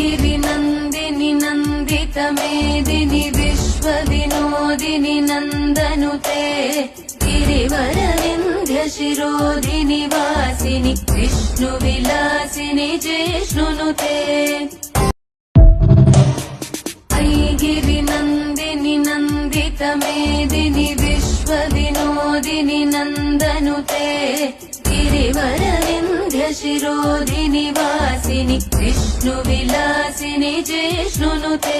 गिरिनन्दिनि नन्दितमेदिनि विश्वविनोदिनि नन्दनुते गिरिवरविन्ध्यशिरोदिनि वासिनि विष्णुविलासिनि जिष्णुनुते ऐगिरिनन्दिनि नन्दितमेदिनि विश्वविनोदिनि नन्दनुते गिरिवरविन्ध्यशिरोदिनि చేసి నీ చేష్ణును తే